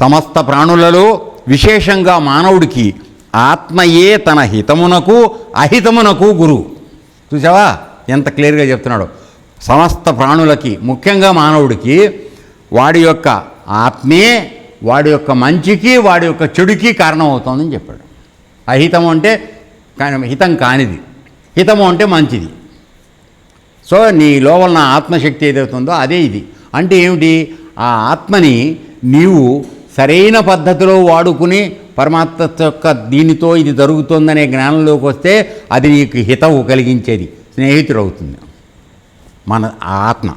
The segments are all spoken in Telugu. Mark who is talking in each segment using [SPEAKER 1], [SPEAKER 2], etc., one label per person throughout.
[SPEAKER 1] సమస్త ప్రాణులలో విశేషంగా మానవుడికి ఆత్మయే తన హితమునకు అహితమునకు గురువు చూసావా ఎంత క్లియర్గా చెప్తున్నాడు. సమస్త ప్రాణులకి ముఖ్యంగా మానవుడికి వాడి యొక్క ఆత్మే వాడి యొక్క మంచికి వాడి యొక్క చెడుకి కారణం అవుతుందని చెప్పాడు. అహితము అంటే హితం కానిది. హితము అంటే మంచిది. సో నీ లోపల నా ఆత్మశక్తి ఏదవుతుందో అదే ఇది. అంటే ఏమిటి? ఆ ఆత్మని నీవు సరైన పద్ధతిలో వాడుకుని పరమాత్మ యొక్క దీనితో ఇది జరుగుతుందనే జ్ఞానంలోకి వస్తే అది నీకు హితవు కలిగించేది. స్నేహితుడు అవుతుంది మన ఆత్మ.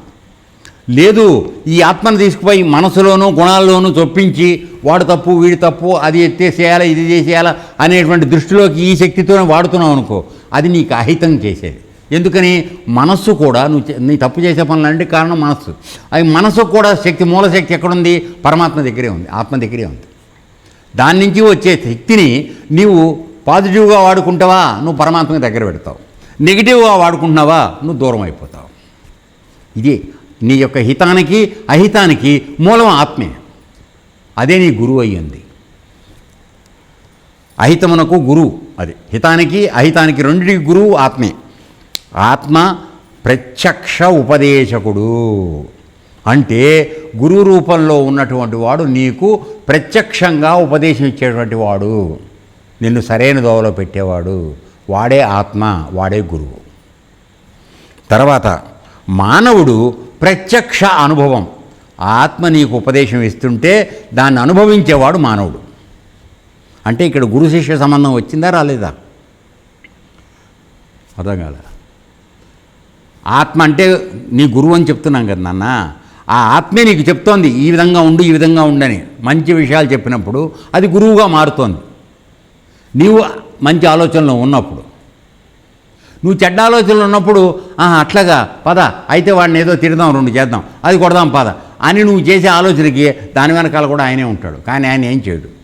[SPEAKER 1] లేదు ఈ ఆత్మను తీసుకుపోయి మనసులోనూ గుణాల్లోనూ చొప్పించి వాడు తప్పు వీడి తప్పు అది ఎత్తేసేయాలా ఇది చేసేయాలా అనేటువంటి దృష్టిలోకి ఈ శక్తితోనే వాడుతున్నావు అనుకో అది నీకు అహితం చేసేది. ఎందుకని మనస్సు కూడా నువ్వు నీ తప్పు చేసే పనులంటే కారణం మనస్సు. అది మనస్సు కూడా శక్తి మూలశక్తి ఎక్కడుంది? పరమాత్మ దగ్గరే ఉంది ఆత్మ దగ్గరే ఉంది. దాని నుంచి వచ్చే శక్తిని నీవు పాజిటివ్గా వాడుకుంటావా? నువ్వు పరమాత్మకి దగ్గర పెడతావు. నెగిటివ్గా వాడుకుంటున్నావా? నువ్వు దూరం అయిపోతావు. ఇది నీ యొక్క హితానికి అహితానికి మూలం ఆత్మే. అదే నీ గురువు అయ్యింది అహితమునకు గురువు అది. హితానికి అహితానికి రెండింటికి గురువు ఆత్మే. ఆత్మ ప్రత్యక్ష ఉపదేశకుడు. అంటే గురు రూపంలో ఉన్నటువంటి వాడు నీకు ప్రత్యక్షంగా ఉపదేశం ఇచ్చేటువంటి వాడు. నిన్ను సరైన దోవలో పెట్టేవాడు. వాడే ఆత్మ వాడే గురువు. తర్వాత మానవుడు ప్రత్యక్ష అనుభవం. ఆత్మ నీకు ఉపదేశం ఇస్తుంటే దాన్ని అనుభవించేవాడు మానవుడు. అంటే ఇక్కడ గురు శిష్య సంబంధం వచ్చిందా రాలేదా? అర్థం కాల ఆత్మ అంటే నీ గురువు అని చెప్తున్నాం కదా నాన్న. ఆ ఆత్మే నీకు చెప్తోంది ఈ విధంగా ఉండు ఈ విధంగా ఉండని. మంచి విషయాలు చెప్పినప్పుడు అది గురువుగా మారుతోంది. నీవు మంచి ఆలోచనలో ఉన్నప్పుడు. నువ్వు చెడ్డ ఆలోచనలు ఉన్నప్పుడు "ఆహా, అట్లాగా పద అయితే వాడిని ఏదో తిడదాం రెండు చేద్దాం అది కొడదాం పద అని నువ్వు చేసే ఆలోచనకి దాని వెనకాల కూడా ఆయనే ఉంటాడు కానీ ఆయన ఏం చేయడు.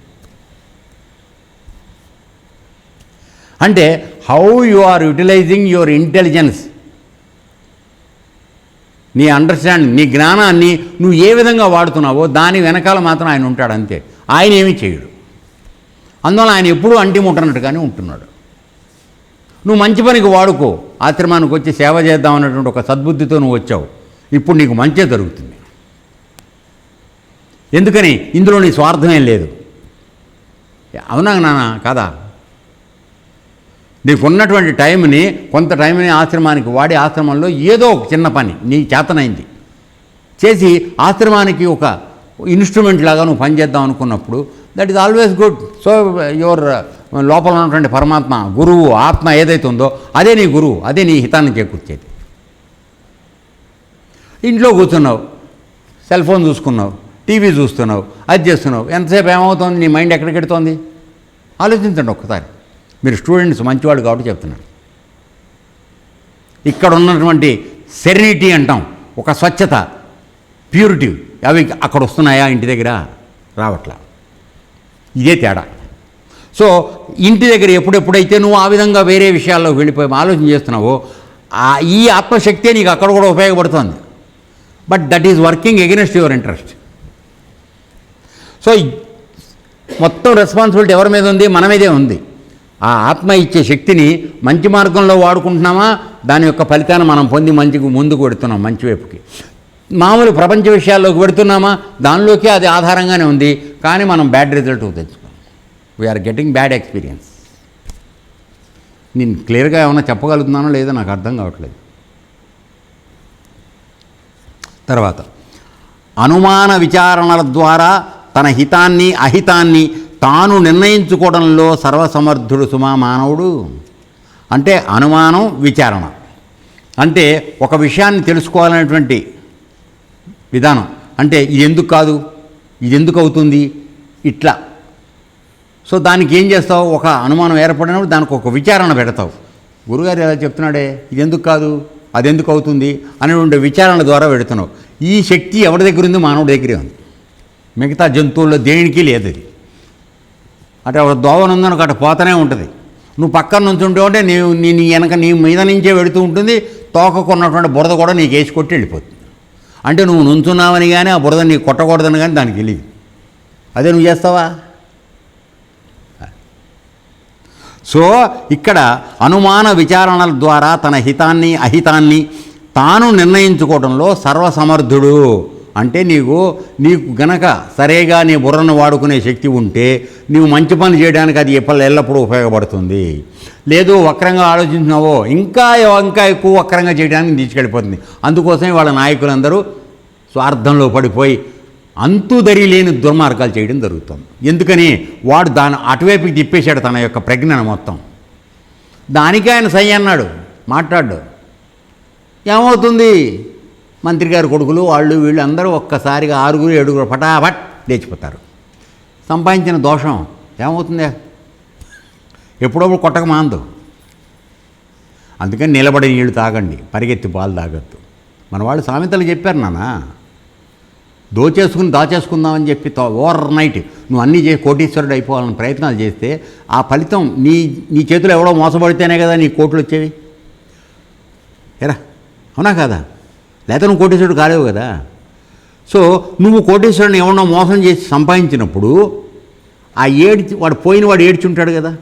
[SPEAKER 1] అంటే how you are utilising your intelligence నీ అండర్స్టాండింగ్ నీ జ్ఞానాన్ని నువ్వు ఏ విధంగా వాడుతున్నావో దాని వెనకాల మాత్రం ఆయన ఉంటాడు అంతే. ఆయన ఏమీ చేయడు. అందువల్ల ఆయన ఎప్పుడూ అంటి ముట్టనట్టుగానే ఉంటున్నాడు. నువ్వు మంచి పనికి వాడుకో. ఆశ్రమానికి వచ్చి సేవ చేద్దాం అన్నటువంటి ఒక సద్బుద్ధితో నువ్వు వచ్చావు. ఇప్పుడు నీకు మంచే జరుగుతుంది ఎందుకని? ఇందులో నీ స్వార్థమేం లేదు. అవునా నాన్న కాదా? నీకు ఉన్నటువంటి టైంని కొంత టైంని ఆశ్రమానికి వాడి ఆశ్రమంలో ఏదో ఒక చిన్న పని నీ చేతనైంది. చేసి ఆశ్రమానికి ఒక ఇన్స్ట్రుమెంట్ లాగా నువ్వు పనిచేద్దాం అనుకున్నప్పుడు that is always good so your లోపల ఉన్నటువంటి పరమాత్మ గురువు ఆత్మ ఏదైతే ఉందో అదే నీ గురువు అదే నీ హితాన్ని చేకూర్చేది. ఇంట్లో కూర్చున్నావు సెల్ ఫోన్ చూసుకున్నావు టీవీ చూస్తున్నావు అది చేస్తున్నావు ఎంతసేపు ఏమవుతుంది నీ మైండ్ ఎక్కడికెడుతోంది ఆలోచించండి ఒక్కసారి. మీరు స్టూడెంట్స్ మంచివాడు కాబట్టి చెప్తున్నాను. ఇక్కడ ఉన్నటువంటి సెరినిటీ అంటాం ఒక స్వచ్ఛత ప్యూరిటీ అవి అక్కడ వస్తున్నాయా ఇంటి దగ్గర? రావట్లా. ఇదే తేడా. సో ఇంటి దగ్గర ఎప్పుడెప్పుడైతే నువ్వు ఆ విధంగా వేరే విషయాల్లో వెళ్ళిపోయి ఆలోచన చేస్తున్నావో ఈ ఆత్మశక్తే నీకు అక్కడ కూడా ఉపయోగపడుతుంది. But that is working against your interest so మొత్తం రెస్పాన్సిబిలిటీ ఎవరి మీద ఉంది? మన మీదే ఉంది. ఆ ఆత్మ ఇచ్చే శక్తిని మంచి మార్గంలో వాడుకుంటున్నామా? దాని యొక్క ఫలితాన్ని మనం పొంది మంచికి ముందుకు పెడుతున్నాం మంచి వైపుకి. మామూలు ప్రపంచ విషయాల్లోకి పెడుతున్నామా దానిలోకి అది ఆధారంగానే ఉంది. కానీ మనం bad result తెచ్చుకోం we are getting bad experience నేను క్లియర్గా ఏమైనా చెప్పగలుగుతున్నానో లేదో నాకు అర్థం కావట్లేదు. తర్వాత అనుమాన విచారణల ద్వారా తన హితాన్ని అహితాన్ని తాను నిర్ణయించుకోవడంలో సర్వసమర్థుడు సుమా మానవుడు. అంటే అనుమానం విచారణ. అంటే ఒక విషయాన్ని తెలుసుకోవాలనేటువంటి విధానం. అంటే ఇది ఎందుకు కాదు? ఇది ఎందుకు అవుతుంది? ఇట్లా. సో దానికి ఏం చేస్తావు? ఒక అనుమానం ఏర్పడినప్పుడు దానికి ఒక విచారణ పెడతావు. గురుగారు ఎలా చెప్తున్నాడే? ఇది ఎందుకు కాదు? అది ఎందుకు అవుతుంది? అనేటువంటి విచారణ ద్వారా పెడుతున్నావు. ఈ శక్తి ఎవరి దగ్గర ఉంది? మానవుడి దగ్గరే ఉంది. మిగతా జంతువుల్లో దేనికి లేదు అది. అంటే ఒక దోవన ఉందనుకో అటు పోతూనే ఉంటుంది. నువ్వు పక్కన నుంచి ఉంటే నీవు నీ నీ వెనక నీ మీద నుంచే వెడుతూ ఉంటుంది. తోకకున్నటువంటి బురద కూడా నీకు వేసి కొట్టి వెళ్ళిపోతుంది. అంటే నువ్వు నుంచున్నావని కానీ ఆ బురద నీకు కొట్టకూడదని కానీ దానికి తెలియదు. అదే నువ్వు చేస్తావా? సో ఇక్కడ అనుమాన విచారణల ద్వారా తన హితాన్ని అహితాన్ని తాను నిర్ణయించుకోవడంలో సర్వసమర్థుడు. అంటే నీకు నీకు గనక సరేగా నీ బుర్రను వాడుకునే శక్తి ఉంటే నీవు మంచి పని చేయడానికి అది ఎప్పటి ఎల్లప్పుడూ ఉపయోగపడుతుంది. లేదు వక్రంగా ఆలోచించినావో ఇంకా ఇంకా ఎక్కువ వక్రంగా చేయడానికి తీసుకెళ్ళిపోతుంది అందుకోసమే వాళ్ళ నాయకులందరూ స్వార్థంలో పడిపోయి అంతుదరి లేని దుర్మార్గాలు చేయడం జరుగుతుంది. ఎందుకని? వాడు దాని అటువైపుకి తిప్పేశాడు తన యొక్క ప్రజ్ఞను మొత్తం. దానికి ఆయన సై అన్నాడు. మాట్లాడు. ఏమవుతుంది? మంత్రి గారి కొడుకులు వాళ్ళు వీళ్ళు అందరూ ఒక్కసారిగా ఆరుగురు ఏడుగురు పటాపట్ లేచిపోతారు. సంపాదించిన దోషం ఏమవుతుంది? ఎప్పుడప్పుడు కొట్టక మాందు అందుకని నిలబడి నీళ్ళు తాగండి పరిగెత్తి పాలు తాగద్దు. మన వాళ్ళు సామెతలు చెప్పారు నాన్న. దోచేసుకుని దాచేసుకుందామని చెప్పి ఓవర్ నైట్ నువ్వు అన్నీ చేసి కోటీశ్వరుడు అయిపోవాలని ప్రయత్నాలు చేస్తే ఆ ఫలితం నీ నీ చేతిలో ఎవడో మోసపడితేనే కదా నీ కోట్లు వచ్చేవి? ఎరా అవునా కదా? లేకపోతే నువ్వు కోటేశ్వరుడు కాలేవు కదా. సో నువ్వు కోటేశ్వరుని ఏమన్నా మోసం చేసి సంపాదించినప్పుడు ఆ ఏడ్చి వాడు పోయిన వాడు ఏడ్చుంటాడు కదా.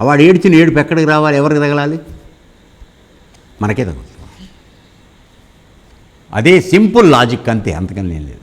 [SPEAKER 1] ఆ వాడు ఏడ్చిన ఏడుపు ఎక్కడికి రావాలి ఎవరికి తగలాలి? మనకే తగులుతుంది. అదే సింపుల్ లాజిక్ అంతే అంతకని నేను లేదు.